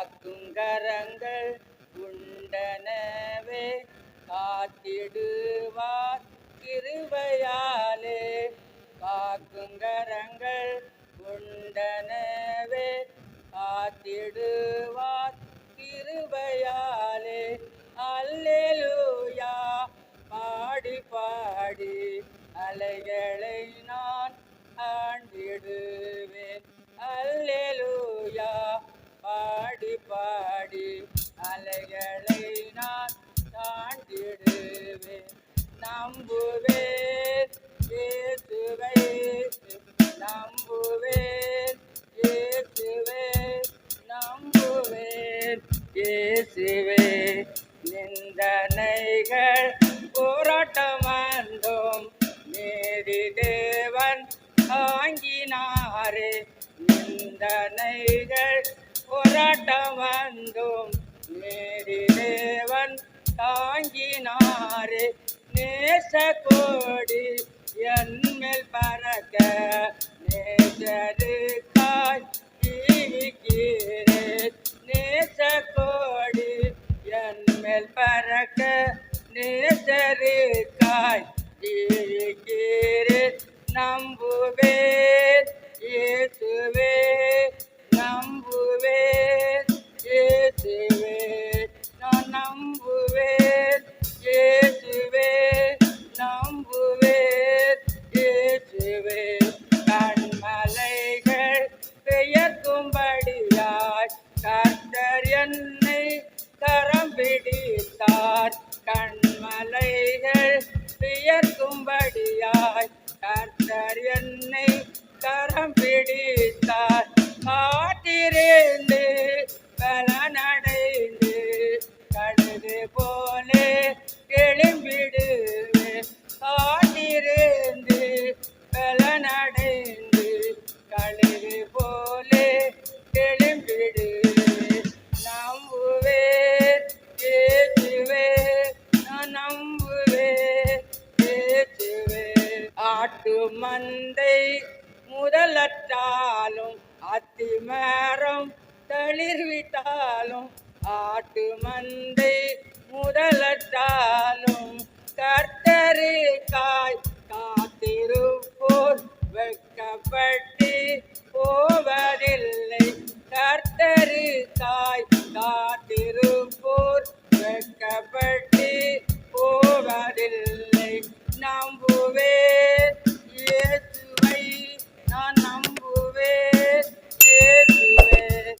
காக்கும் கரங்கள் உண்டனவே காத்திடுவார் கிருபையாலே. காக்கும் கரங்கள் உண்டனவே காத்திடுவார் கிருபையாலே. அல்லேலூயா பாடி பாடி அலைகளை நான் ஆண்டிடுவேன். நம்புவேன் இயேசுவை நம்புவேன் இயேசுவே நம்புவேன் இயேசுவே நிந்தனைகள் போராட்டம் வந்தோம் நேரி தேவன் தாங்கினாரே. நிந்தனைகள் போராட்டம் வந்தோம் நேரி தேவன் தாங்கினாரே. நேச கோடி என்மேல் பறக்க நேசருக்காய் இருக்கிறேன் நேச கோடி என்மேல் பறக்க நேசருக்காய் இருக்கிறேன் நம்புவேன் இயேசுவே கர்த்தர் என்னை கரம் பிடித்தார். கண்மலைகள் பெயர்க்கும்படியாய் கர்த்தர் என்னை கரம் பிடித்தார். காத்திருந்து பலனடைந்து கழுது போலே எழும்பிடுவேன் காத்திருந்து பலனடைந்து காட்டு மந்தை முதலற்றாலும் அத்திமரம் தளிர்விட்டாலும் ஆட்டு மந்தை முதலற்றாலும் கர்த்தருக்காய் காத்திருப்போர். வெட்கப்பட்டு போவதில்லை கர்த்தருக்காய் காத்திருப்போர். வெட்கப்பட்டு